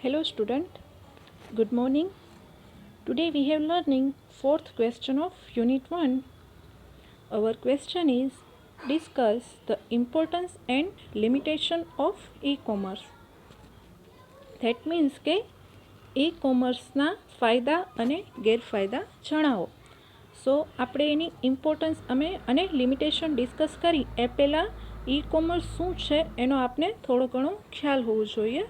Hello student, good morning. Today we have learning fourth question of unit 1. Our question is discuss the importance and limitation of e-commerce. That means કે e-commerceના ફાયદા અને ગેરફાયદા જણાવો સો આપણે એની importance અમે અને limitation discuss કરી એ પહેલાં ઈ કોમર્સ શું છે એનો આપણે થોડો ઘણો ખ્યાલ હોવો જોઈએ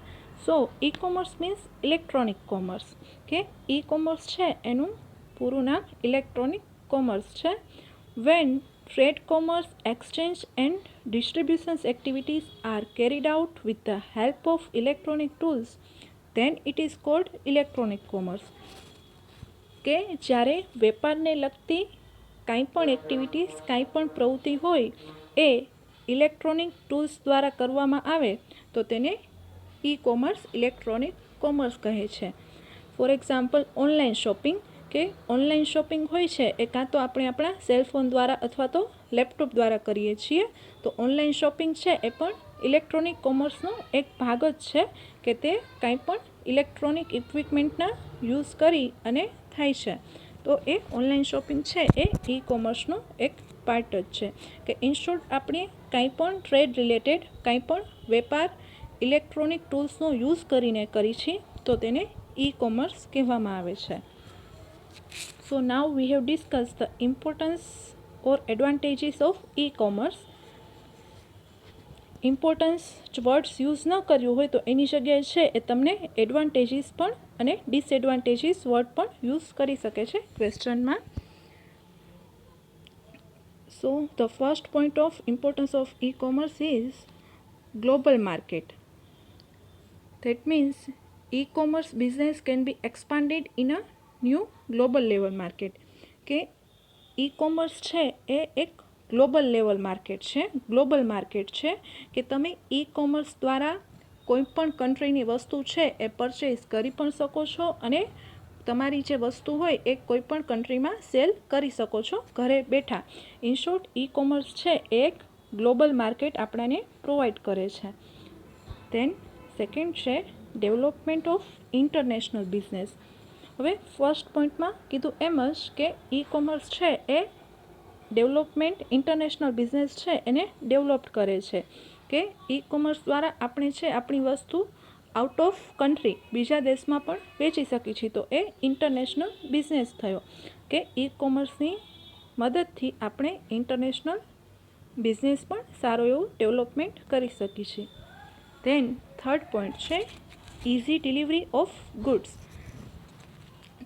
so E commerce means electronic commerce કે ઈ કોમર્સ છે, એનું પૂરું નામ ઇલેક્ટ્રોનિક કોમર્સ છે. When trade commerce exchange and distributions activities are carried out with the help of electronic tools then it is called electronic commerce કે જ્યારે વેપારને લગતી કાંઈ પણ એક્ટિવિટીઝ કાંઈ પણ પ્રવૃત્તિ હોય, એ ઇલેક્ટ્રોનિક ટૂલ્સ દ્વારા કરવામાં આવે, તો તેને ઈ કોમર્સ ઇલેક્ટ્રોનિક કોમર્સ કહે છે. ફોર એક્ઝામ્પલ ઓનલાઈન શોપિંગ કે ઓનલાઈન શોપિંગ હોય છે એ કાં તો આપણે આપણા સેલફોન દ્વારા અથવા તો લેપટોપ દ્વારા કરીએ છીએ, તો ઓનલાઈન શોપિંગ છે એ પણ ઇલેક્ટ્રોનિક કોમર્સનો એક ભાગ જ છે કે તે કાંઈ પણ ઇલેક્ટ્રોનિક ઇક્વિપમેન્ટના યુઝ કરી અને થાય છે. તો એ ઓનલાઈન શોપિંગ છે એ ઈ કોમર્સનો એક પાર્ટ જ છે. કે ઇન આપણે કાંઈ પણ ટ્રેડ રિલેટેડ કાંઈ પણ વેપાર ઇલેક્ટ્રોનિક ટૂલ્સનો યુઝ કરીને કરી છે, તો તેને ઈ કોમર્સ કહેવામાં આવે છે. So now we have discuss the importance or advantages of e commerce importance words use ન કર્યું હોય તો એની જગ્યાએ છે એ તમને એડવાન્ટેજીસ પણ અને ડિસએડવાન્ટેજીસ વર્ડ પણ યુઝ કરી શકે છે ક્વેશ્ચનમાં so the first point of importance of e commerce is global market. That means, e-commerce business can be expanded in a new global level market. કે ઈ કોમર્સ છે એ એક ગ્લોબલ લેવલ માર્કેટ છે global market છે કે તમે e commerce દ્વારા કોઈ પણ કન્ટ્રીની વસ્તુ છે એ પરચેઝ કરી પણ શકો છો અને તમારી જે વસ્તુ હોય એ કોઈ પણ કન્ટ્રીમાં સેલ કરી શકો છો ઘરે બેઠા ઇન શોર્ટ ઈ કોમર્સ છે એ એક ગ્લોબલ માર્કેટ આપણાને પ્રોવાઈડ કરે છે દેન સેકન્ડ છે ડેવલપમેન્ટ ઓફ ઇન્ટરનેશનલ બિઝનેસ હવે ફર્સ્ટ પોઈન્ટમાં કીધું એમ જ કે ઈ કોમર્સ છે એ ડેવલપમેન્ટ ઇન્ટરનેશનલ બિઝનેસ છે, એને ડેવલપ કરે છે. કે ઈ કોમર્સ દ્વારા આપણે છે આપણી વસ્તુ આઉટ ઓફ કન્ટ્રી બીજા દેશમાં પણ વેચી શકીએ છીએ. તો એ ઇન્ટરનેશનલ બિઝનેસ થયો. કે ઈ કોમર્સની મદદથી આપણે ઇન્ટરનેશનલ બિઝનેસ પણ સારો એવું ડેવલપમેન્ટ કરી શકીએ છીએ. દેન થર્ડ પોઈન્ટ છે easy delivery of goods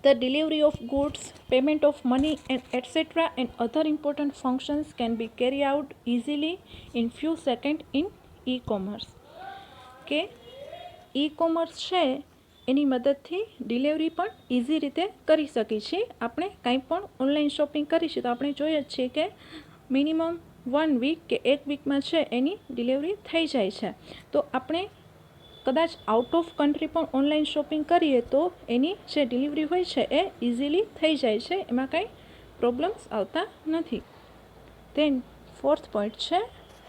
the delivery of goods payment of money and etcetera and other important functions can be out easily in few second in e commerce કે ઈ commerce છે, એની મદદથી delivery પણ easy રીતે કરી શકીએ છીએ. આપણે કાંઈ પણ ઓનલાઈન શોપિંગ કરીશું તો આપણે જોઈએ જ છીએ કે મિનિમમ વન વીક કે એક વીકમાં છે, એની ડિલિવરી થઈ જાય છે. તો આપણે કદાચ આઉટ ઓફ કન્ટ્રી પણ ઓનલાઈન શોપિંગ કરીએ તો એની જે ડિલિવરી હોય છે એ ઇઝીલી થઈ જાય છે, એમાં કાંઈ પ્રોબ્લેમ્સ આવતા નથી. દેન ફોર્થ પોઈન્ટ છે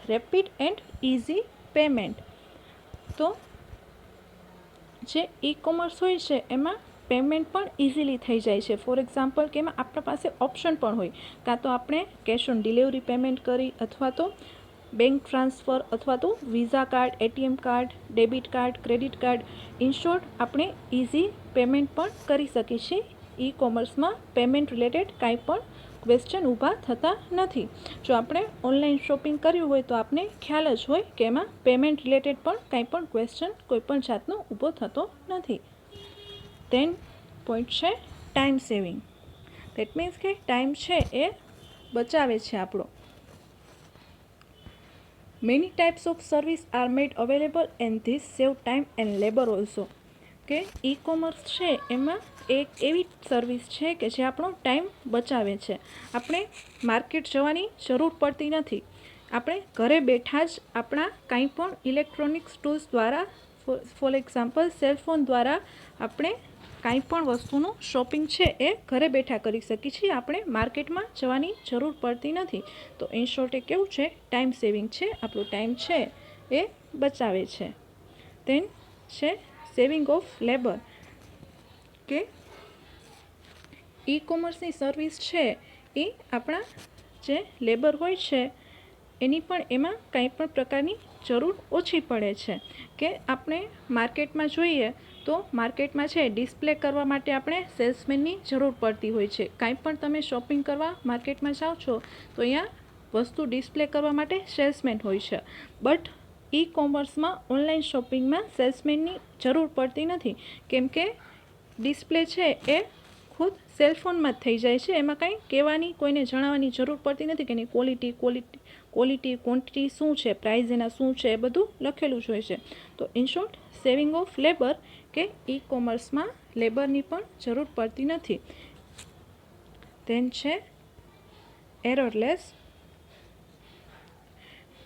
રેપિડ એન્ડ ઇઝી પેમેન્ટ તો જે ઈ કોમર્સ હોય છે, એમાં પેમેન્ટ પણ ઇઝીલી થઈ જાય છે. ફોર એક્ઝામ્પલ કે એમાં આપણા પાસે ઓપ્શન પણ હોય. કાં તો આપણે કેશ ઓન ડિલિવરી પેમેન્ટ કરી, અથવા તો બેંક ટ્રાન્સફર અથવા તો visa card ATM card, debit card, credit card in આપણે ઇઝી પેમેન્ટ પણ કરી શકીએ છીએ. ઈ કોમર્સમાં પેમેન્ટ રિલેટેડ કાંઈ પણ ક્વેશ્ચન ઊભા થતા નથી. જો આપણે ઓનલાઈન શોપિંગ કર્યું હોય તો આપને ખ્યાલ જ હોય કે એમાં પેમેન્ટ રિલેટેડ પણ કાંઈ પણ ક્વેશ્ચન કોઈપણ જાતનો ઊભો થતો નથી. દેન પોઈન્ટ છે ટાઈમ સેવિંગ દેટ મીન્સ કે ટાઈમ છે એ બચાવે છે આપણો. Many types of service are made available and this save time and labour also કે ઈ કોમર્સ છે, એમાં એક એવી સર્વિસ છે કે જે આપણો ટાઈમ બચાવે છે. આપણે માર્કેટ જવાની જરૂર પડતી નથી. આપણે ઘરે બેઠા જ આપણા કાંઈ પણ ઇલેક્ટ્રોનિક્સ ટૂલ્સ દ્વારા ફોર એક્ઝામ્પલ સેલફોન દ્વારા આપણે કાંઈ પણ વસ્તુનું શોપિંગ છે એ ઘરે બેઠા કરી શકીએ છીએ. આપણે માર્કેટમાં જવાની જરૂર પડતી નથી. તો ઇન શોર્ટ એ કેવું છે? ટાઈમ સેવિંગ છે. આપણો ટાઈમ છે એ બચાવે છે. તેન છે સેવિંગ ઓફ લેબર કે ઈ કોમર્સની સર્વિસ છે એ આપણા જે લેબર હોય છે, એની પણ એમાં કંઈ પણ પ્રકારની જરૂર ઓછી પડે છે. કે આપણે માર્કેટમાં જોઈએ તો માર્કેટમાં છે, ડિસ્પ્લે કરવા માટે આપણે સેલ્સમેનની જરૂર પડતી હોય છે. કાંઈ પણ તમે શોપિંગ કરવા માર્કેટમાં જાઓ છો, તો અહીંયા વસ્તુ ડિસ્પ્લે કરવા માટે સેલ્સમેન હોય છે. બટ ઈ કોમર્સમાં ઓનલાઈન શોપિંગમાં સેલ્સમેનની જરૂર પડતી નથી. કેમ કે ડિસ્પ્લે છે એ ખુદ સેલફોનમાં જ થઈ જાય છે. એમાં કાંઈ કહેવાની, કોઈને જણાવવાની જરૂર પડતી નથી કે એની ક્વોલિટી ક્વોલિટી ક્વોલિટી ક્વોન્ટિટી શું છે પ્રાઇઝ એના શું છે, એ બધું લખેલું જ હોય છે. તો in short saving of labour કે ઈ કોમર્સમાં લેબરની પણ જરૂર પડતી નથી દેન છે એરરલેસ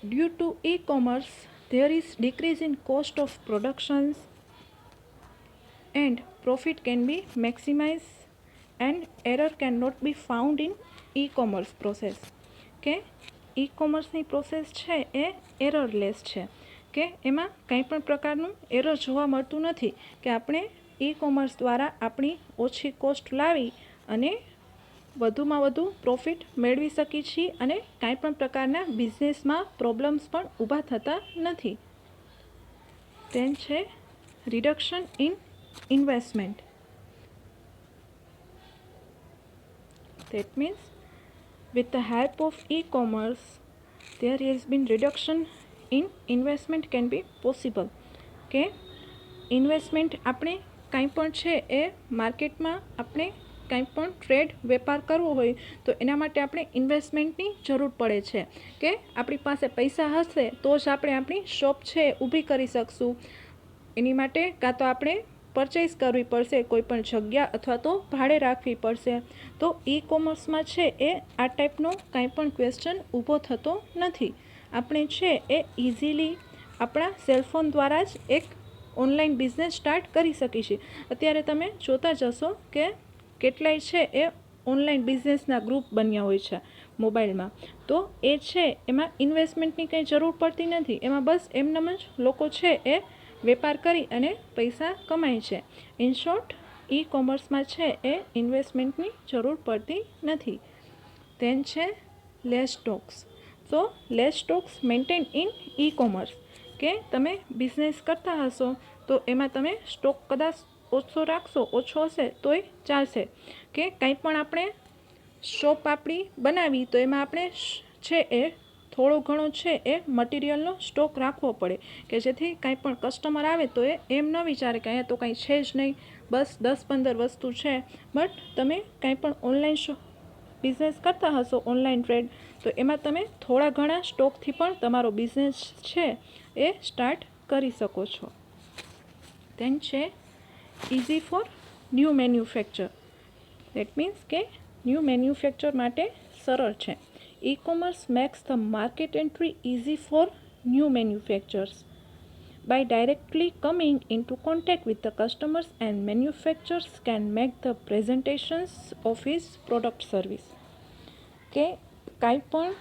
due to e-commerce there is decrease in cost of productions and profit can be maximized and error cannot be found in e-commerce process કે ઈ-કોમર્સની પ્રોસેસ છે એ એરરલેસ છે કે એમાં કંઈ પણ પ્રકારનું એરર જોવા મળતું નથી કે આપણે ઈ કોમર્સ દ્વારા આપણી ઓછી કોસ્ટ લાવી અને વધુમાં વધુ પ્રોફિટ મેળવી શકીએ છીએ અને કાંઈ પણ પ્રકારના બિઝનેસમાં પ્રોબ્લેમ્સ પણ ઊભા થતા નથી. તેમ છે reduction in investment that means with the help of e commerce there has been reduction in investment can be possible. કે ઇન્વેસ્ટમેન્ટ આપણે કાંઈ પણ છે એ માર્કેટમાં આપણે કાંઈ પણ ટ્રેડ વેપાર કરવો હોય, તો એના માટે આપણે ઇન્વેસ્ટમેન્ટની જરૂર પડે છે. કે આપણી પાસે પૈસા હશે, તો જ આપણે આપણી શોપ છે ઊભી કરી શકશું. એની માટે કાં તો આપણે પરચેસ કરવી પડશે કોઈ પણ જગ્યા અથવા તો ભાડે રાખવી પડશે. તો ઈ કોમર્સમાં છે એ આ ટાઈપનો કાંઈ પણ ક્વેશ્ચન ઊભો થતો નથી. આપણે છે એ ઇઝીલી આપણા સેલફોન દ્વારા જ એક ઓનલાઈન બિઝનેસ સ્ટાર્ટ કરી શકીએ છીએ. અત્યારે તમે જોતા જશો કે કેટલાય છે એ ઓનલાઈન બિઝનેસના ગ્રુપ બન્યા હોય છે મોબાઈલમાં તો એ છે એમાં ઇન્વેસ્ટમેન્ટની કંઈ જરૂર પડતી નથી. એમાં બસ એમનેમ જ લોકો છે એ વેપાર કરી અને પૈસા કમાય છે. ઇન શોર્ટ ઈ કોમર્સમાં છે એ ઇન્વેસ્ટમેન્ટની જરૂર પડતી નથી. તેન છે less stocks so less stocks maintain in e commerce કે તમે બિઝનેસ કરતા હશો, તો એમાં તમે સ્ટોક કદાચ ઓછો રાખશો, ઓછો હશે, તોય ચાલશે. કે કંઈ પણ આપણે શોપ આપણી બનાવી, તો એમાં આપણે છે એ, થોડો ઘણો છે એ મટીરિયલનો સ્ટોક રાખવો પડે. કે જેથી કાંઈ પણ કસ્ટમર આવે, તો એ એમ ન વિચારે કે અહીંયા તો કાંઈ છે જ નહીં. બસ દસ પંદર વસ્તુ છે. બટ તમે કાંઈ પણ ઓનલાઈન બિઝનેસ કરતા હશો ઓનલાઈન ટ્રેડ તો એમાં તમે થોડા ઘણા સ્ટોકથી પણ તમારો બિઝનેસ છે એ સ્ટાર્ટ કરી શકો છો દેન છે easy for new manufacture that means કે ન્યૂ મેન્યુફેક્ચર માટે સરળ છે e-commerce makes the market entry easy for new manufacturers by directly coming into contact with the customers and manufacturers can make the presentations of his product service કે કાંઈ પણ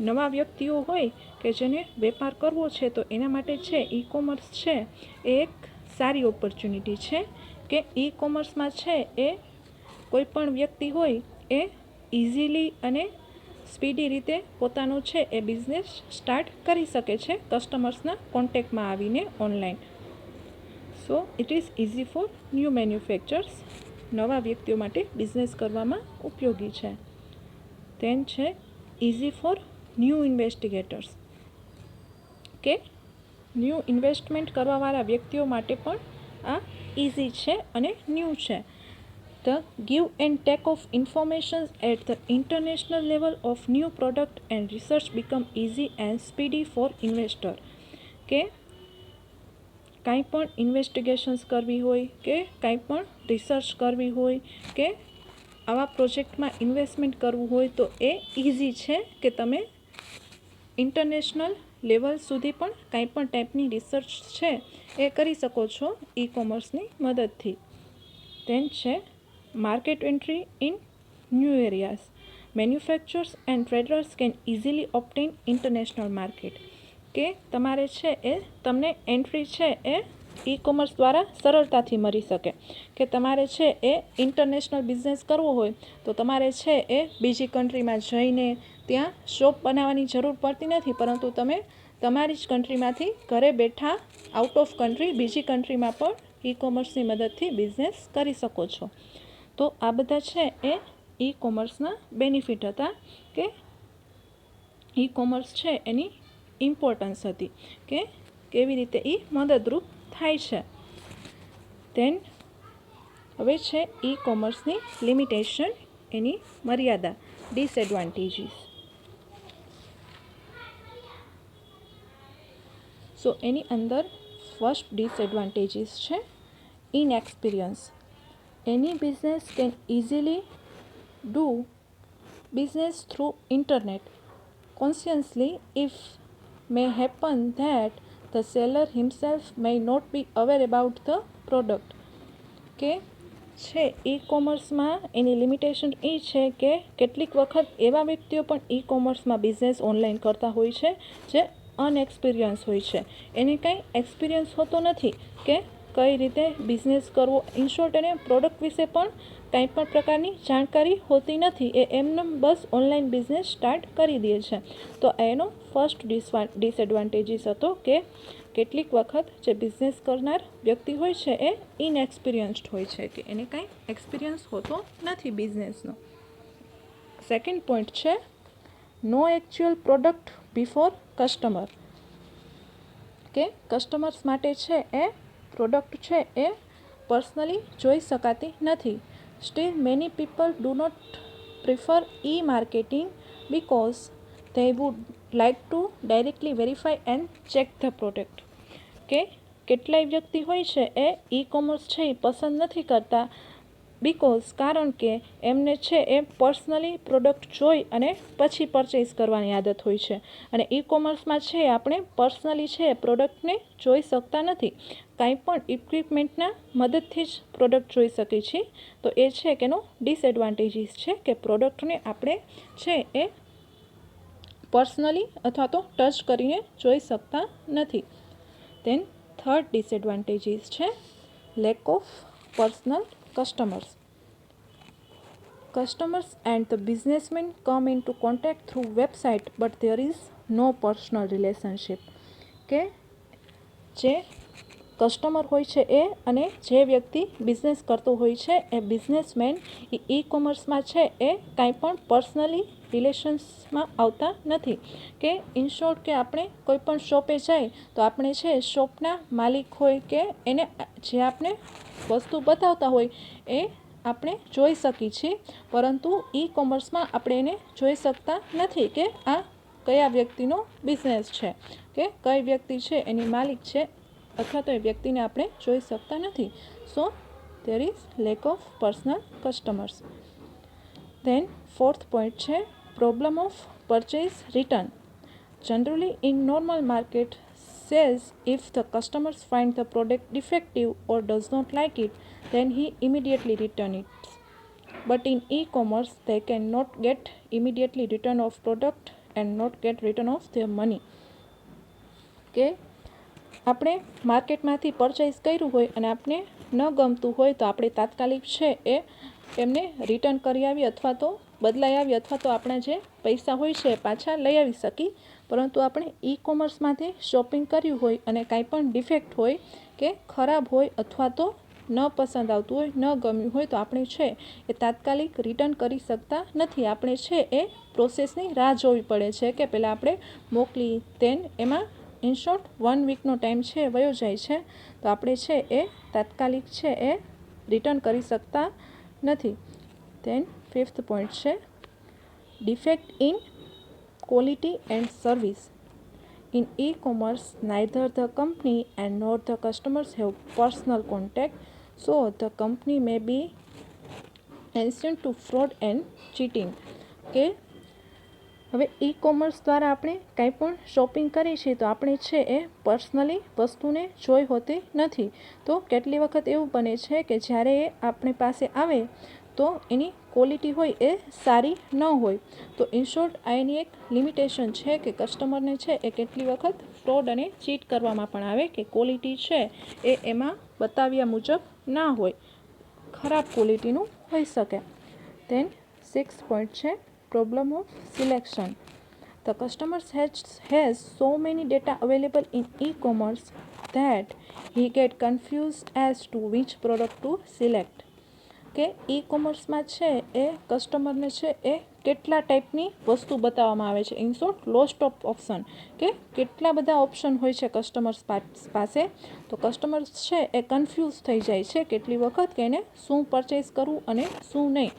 નવા વ્યક્તિઓ હોય કે જેને વેપાર કરવો છે, તો એના માટે છે ઈ કોમર્સ છે, એ એક સારી ઓપોર્ચ્યુનિટી છે કે ઈ કોમર્સમાં છે એ કોઈ પણ વ્યક્તિ હોય એ ઇઝીલી અને સ્પીડી રીતે પોતાનો છે એ બિઝનેસ સ્ટાર્ટ કરી શકે છે કસ્ટમર્સના કોન્ટેક્ટમાં આવીને online so it is easy for new manufacturers નવા વ્યક્તિઓ માટે બિઝનેસ કરવામાં ઉપયોગી છે. તેન છે ઇઝી ફોર ન્યૂ ઇન્વેસ્ટિગેટર્સ કે ન્યૂ ઇન્વેસ્ટમેન્ટ કરવાવાળા વ્યક્તિઓ માટે પણ આ ઇઝી છે અને ન્યૂ છે The give and take of information at the international level of new product and research become easy and speedy for investor. કે કાંઈ પણ ઇન્વેસ્ટિગેશન્સ કરવી હોય કે કાંઈ પણ રિસર્ચ કરવી હોય કે આવા પ્રોજેક્ટમાં ઇન્વેસ્ટમેન્ટ કરવું હોય તો એ ઇઝી છે કે તમે ઇન્ટરનેશનલ લેવલ સુધી પણ કાંઈ પણ ટાઈપની રિસર્ચ છે એ કરી શકો છો ઈ કોમર્સની મદદથી. તેન છે market entry in new areas. Manufacturers and traders can easily obtain international market. કે તમારે છે એ, તમને એન્ટ્રી છે એ ઈ કોમર્સ દ્વારા સરળતાથી મળી શકે. કે તમારે છે એ ઇન્ટરનેશનલ બિઝનેસ કરવો હોય, તો તમારે છે એ બીજી કન્ટ્રીમાં જઈને ત્યાં શોપ બનાવવાની જરૂર પડતી નથી. પરંતુ તમે તમારી જ કન્ટ્રીમાંથી ઘરે બેઠા આઉટ ઓફ કન્ટ્રી બીજી કન્ટ્રીમાં પણ ઈ કોમર્સની મદદથી બિઝનેસ કરી શકો છો. તો આ બધા છે એ ઈ કોમર્સના બેનિફિટ હતા કે ઈ કોમર્સ છે એની ઇમ્પોર્ટન્સ હતી. કે કેવી રીતે એ મદદરૂપ થાય છે. દેન હવે છે ઈ કોમર્સની લિમિટેશન એની મર્યાદા ડિસએડવાન્ટેજીસ સો એની અંદર ફર્સ્ટ ડિસએડવાન્ટેજીસ છે inexperience any business can easily do business through internet. Consciously, if may happen that the seller himself may not be aware about the product કે છે ઈ કોમર્સમાં એની લિમિટેશન એ છે કે કેટલીક વખત એવા વ્યક્તિઓ પણ ઈ કોમર્સમાં બિઝનેસ ઓનલાઈન કરતા હોય છે, જે અનએક્સપિરિયન્સ હોય છે. એને કંઈ એક્સપિરિયન્સ હોતો નથી કે કઈ રીતે બિઝનેસ કરવો? ઇન શોર્ટ એને પ્રોડક્ટ વિશે પણ કંઈ પણ પ્રકારની જાણકારી હોતી નથી. એ એમને બસ ઓનલાઈન બિઝનેસ સ્ટાર્ટ કરી દે છે. તો એનો ફર્સ્ટ ડિસએડવાન્ટેજીસ હતો કે કેટલીક વખત જે બિઝનેસ કરનાર વ્યક્તિ હોય છે એ ઇનએક્સપિરિયન્સ્ડ હોય છે કે એને કાંઈ એક્સપિરિયન્સ હોતો નથી બિઝનેસનો સેકન્ડ પોઈન્ટ છે no actual product before customer કે કસ્ટમર્સ માટે છે એ પ્રોડક્ટ છે એ પર્સનલી જોઈ શકાતી નથી. Still many people do not prefer e marketing because they would like to directly verify and check the product. કે કેટલાય વ્યક્તિ હોય છે એ ઈ કોમર્સ છે એ પસંદ નથી કરતા. બિકોઝ કારણ કે એમને છે એ પર્સનલી પ્રોડક્ટ જોઈ અને પછી પરચેસ કરવાની આદત હોય છે. અને ઈ કોમર્સમાં છે આપણે પર્સનલી છે પ્રોડક્ટને જોઈ શકતા નથી. કાંઈ પણ ઇક્વિપમેન્ટના મદદથી જ પ્રોડક્ટ જોઈ શકીએ છીએ. તો એ છે કે એનો ડિસએડવાન્ટેજીસ છે કે પ્રોડક્ટને આપણે છે એ પર્સનલી અથવા તો ટચ કરીને જોઈ શકતા નથી. દેન થર્ડ ડિસએડવાન્ટેજીસ છે lack of personal customers. Customers and the businessmen come into contact through website, but there is no personal relationship. કે જે કસ્ટમર હોય છે એ અને જે વ્યક્તિ બિઝનેસ કરતો હોય છે એ બિઝનેસમેન એ ઈ કોમર્સમાં છે એ કાંઈ પણ પર્સનલી રિલેશન્સમાં આવતા નથી કે ઇન શોર્ટ કે આપણે કોઈ પણ શોપે જાય તો આપણે છે શોપના માલિક હોય કે એને જે આપણે વસ્તુ બતાવતા હોય એ આપણે જોઈ શકીએ છીએ. પરંતુ ઈ કોમર્સમાં આપણે એને જોઈ શકતા નથી કે આ કયા વ્યક્તિનો બિઝનેસ છે, કે કઈ વ્યક્તિ છે, એની માલિક છે, અથવા તો એ વ્યક્તિને આપણે જોઈ શકતા નથી. So there is lack of personal customers then fourth point છે problem of purchase return generally in normal market says if the customers find the product defective or does not like it then he immediately return it but in e-commerce they cannot get immediately return of product and not get return of their money કે આપણે માર્કેટમાંથી purchase કર્યું હોય અને આપણે ન ગમતું હોય તો આપણે તાત્કાલિક છે એ એમને રિટર્ન કરી આવી અથવા તો બદલાઈ આવી અથવા તો આપણા જે પૈસા હોય છે પાછા લઈ આવી શકી પરંતુ આપણે ઈ કોમર્સમાંથી શોપિંગ કર્યું હોય અને કાંઈ પણ ડિફેક્ટ હોય કે ખરાબ હોય અથવા તો ન પસંદ આવતું હોય, ન ગમ્યું હોય તો આપણે છે એ તાત્કાલિક રિટર્ન કરી શકતા નથી. આપણે છે એ પ્રોસેસની રાહ જોવી પડે છે કે પહેલાં આપણે મોકલી તેન એમાં ઇન શોર્ટ વન વીકનો ટાઈમ છે વયો જાય છે. તો આપણે છે એ તાત્કાલિક છે એ રિટર્ન કરી શકતા નથી. ધેન ફિફ્થ પોઈન્ટ છે defect in quality and service. In e commerce, neither the company and nor the customers have personal contact, so the company may be incidental to fraud and cheating. કે હવે ઈ commerce દ્વારા આપણે કંઈ પણ shopping કરીએ છીએ તો આપણે છે એ પર્સનલી વસ્તુને જોઈ હોતી નથી તો કેટલી વખત એવું બને છે કે જ્યારે એ આપણી પાસે આવે તો એની ક્વોલિટી હોય એ સારી ન હોય. તો ઇન શોર્ટ આ એની એક લિમિટેશન છે કે કસ્ટમરને છે એ કેટલી વખત ફ્રોડ અને ચીટ કરવામાં પણ આવે કે ક્વોલિટી છે એ એમાં બતાવ્યા મુજબ ના હોય. ખરાબ ક્વોલિટીનું હોઈ શકે. દેન સિક્સ પોઈન્ટ છે problem of selection The customers has, has so many data available in e-commerce that he get confused as to which product to select. કે ઈ કોમર્સમાં છે એ કસ્ટમરને છે એ કેટલા ટાઈપની વસ્તુ બતાવવામાં આવે છે. In short lost of option કે કેટલા બધા ઓપ્શન હોય છે કસ્ટમર્સ પાસે તો કસ્ટમર્સ છે એ કન્ફ્યુઝ થઈ જાય છે કેટલી વખત કે એને શું પરચેસ કરવું અને શું નહીં.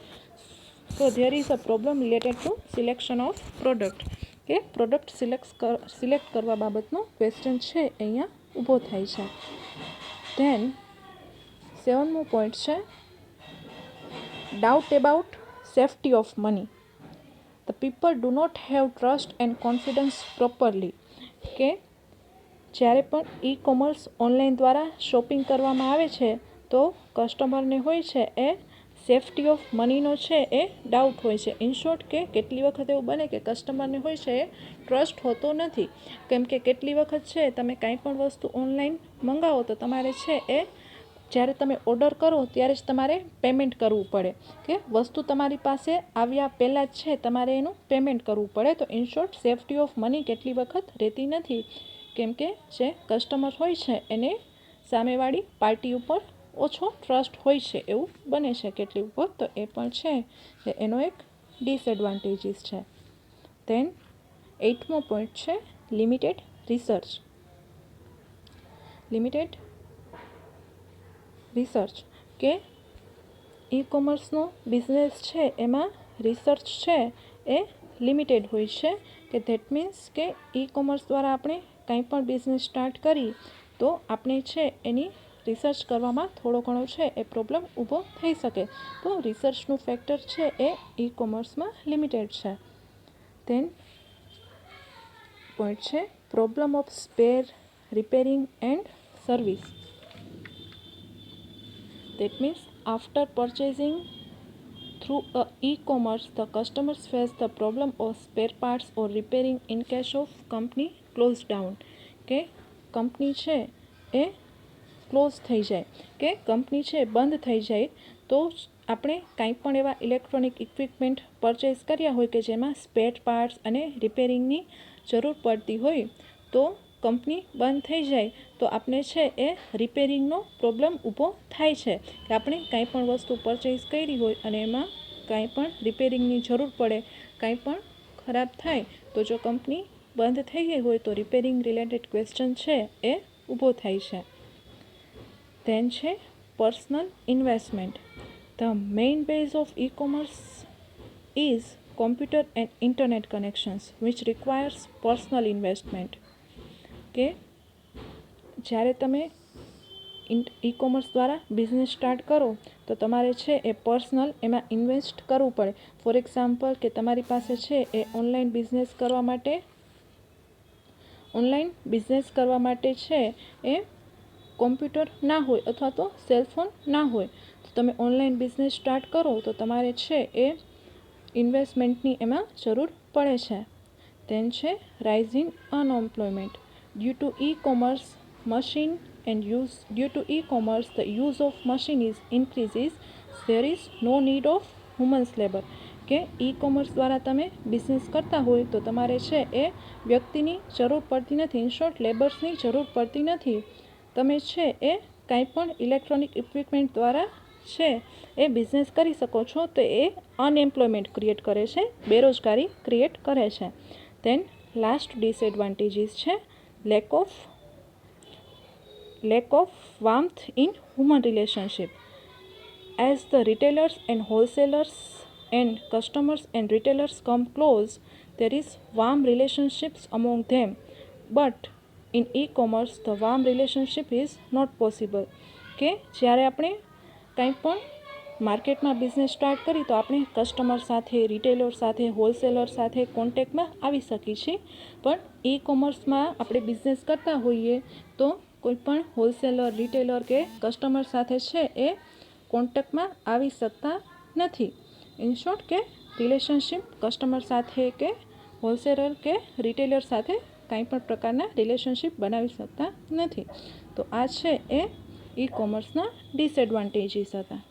So there is a problem related to selection of product કે પ્રોડક્ટ સિલેક્ટ સિલેક્ટ કરવા બાબતનો ક્વેશ્ચન છે અહીંયા ઊભો થાય છે. ધેન સેવનમો પોઈન્ટ છે doubt about safety of money the people do not have trust and confidence properly કે જ્યારે પણ ઈ કોમર્સ ઓનલાઈન દ્વારા શોપિંગ કરવામાં આવે છે, તો કસ્ટમરને હોય છે એ સેફ્ટી ઓફ મનીનો છે એ ડાઉટ હોય છે. ઇન શોર્ટ કે કેટલી વખત એવું બને કે કસ્ટમરને હોય છે એ ટ્રસ્ટ હોતો નથી. કેમ કે કેટલી વખત છે, તમે કાંઈ પણ વસ્તુ ઓનલાઈન મંગાવો તો તમારે છે એ જ્યારે તમે ઓર્ડર કરો, ત્યારે જ તમારે પેમેન્ટ કરવું પડે. કે વસ્તુ તમારી પાસે આવ્યા પહેલાં જ છે, તમારે એનું પેમેન્ટ કરવું પડે. તો in short safety of money કેટલી વખત રહેતી નથી. કેમ કે જે કસ્ટમર હોય છે, એને સામેવાળી પાર્ટી ઉપર ઓછો ટ્રસ્ટ હોય છે, એવું બને છે કેટલી ઉપર તો એ પણ છે કે એનો એક ડિસએડવાન્ટેજીસ છે. ધેન એઇટમો પોઈન્ટ છે લિમિટેડ રિસર્ચ લિમિટેડ રિસર્ચ કે ઈ કોમર્સનો બિઝનેસ છે, એમાં રિસર્ચ છે, એ લિમિટેડ હોય છે, કે ધેટ મીન્સ કે ઈ કોમર્સ દ્વારા આપણે કંઈ પણ બિઝનેસ સ્ટાર્ટ કરી, તો આપણે છે એની રિસર્ચ કરવામાં થોડો ઘણો છે, એ પ્રોબ્લેમ ઊભો થઈ શકે. તો રિસર્ચનું ફેક્ટર છે એ ઈ કોમર્સમાં લિમિટેડ છે. ધેન પોઈન્ટ છે problem of spare repairing and service That means after purchasing through a e-commerce, the customers face the problem of spare parts or repairing in case of company closed down. કે company છે એ close થઈ જાય કે company છે બંધ થઈ જાય તો આપણે કાંઈ પણ એવા ઇલેક્ટ્રોનિક ઇક્વિપમેન્ટ પરચેસ કર્યા હોય કે જેમાં સ્પેર પાર્ટ્સ અને રિપેરિંગની જરૂર પડતી હોય તો કંપની બંધ થઈ જાય, તો આપણે છે એ રિપેરિંગનો પ્રોબ્લેમ ઊભો થાય છે કે આપણે કાંઈ પણ વસ્તુ પરચેસ કરી હોય અને એમાં કાંઈ પણ રિપેરિંગની જરૂર પડે, કાંઈ પણ ખરાબ થાય, તો જો કંપની બંધ થઈ ગઈ હોય તો રિપેરિંગ રિલેટેડ ક્વેશ્ચન છે એ ઊભો થાય છે. ધેન છે personal investment. The main base of e commerce is computer and internet connections which requires personal investment કે જ્યારે તમે ઈ કોમર્સ દ્વારા બિઝનેસ સ્ટાર્ટ કરો, તો તમારે છે એ પર્સનલ એમાં ઇન્વેસ્ટ કરવું પડે. ફોર એક્ઝામ્પલ કે તમારી પાસે છે એ ઓનલાઈન બિઝનેસ કરવા માટે ઓનલાઈન બિઝનેસ કરવા માટે છે એ કોમ્પ્યુટર ના હોય અથવા તો સેલફોન ના હોય. તો તમે ઓનલાઈન બિઝનેસ સ્ટાર્ટ કરો, તો તમારે છે એ ઇન્વેસ્ટમેન્ટની એમાં જરૂર પડે છે. તેમ છે rising unemployment due to e-commerce machine and use, due to e-commerce, the use of machine is increases, there is no need of humans labor. કે ઈ કોમર્સ દ્વારા તમે બિઝનેસ કરતા હોય તો તમારે છે એ વ્યક્તિની જરૂર પડતી નથી ઇન શોર્ટ લેબર્સની જરૂર પડતી નથી. તમે છે એ કાંઈ પણ ઇલેક્ટ્રોનિક ઇક્વિપમેન્ટ દ્વારા છે એ બિઝનેસ કરી શકો છો, તો એ અનએમ્પ્લોયમેન્ટ ક્રિએટ કરે છે, બેરોજગારી ક્રિએટ કરે છે. દેન લાસ્ટ ડિસએડવાન્ટેજીસ છે lack of lack of warmth in human relationship as the retailers and wholesalers and customers and retailers come close there is warm relationships among them but in e-commerce the warm relationship is not possible કે જ્યારે આપણે કંઈ પણ માર્કેટમાં business start કરી તો આપણે customer સાથે રિટેલર સાથે હોલસેલર સાથે કોન્ટેક્ટમાં આવી શકીએ છીએ. પણ ઈ કોમર્સમાં આપણે બિઝનેસ કરતા હોઈએ તો કોઈ પણ હોલસેલર રિટેલર કે કસ્ટમર સાથે છે એ કોન્ટેક્ટમાં આવી શકતા નથી. ઇન શોર્ટ કે રિલેશનશીપ કસ્ટમર સાથે કે હોલસેલર કે રિટેલર સાથે કાંઈ પણ પ્રકારના રિલેશનશીપ બનાવી શકતા નથી. તો આ છે એ ઈ કોમર્સના ડિસએડવાન્ટેજીસ હતા.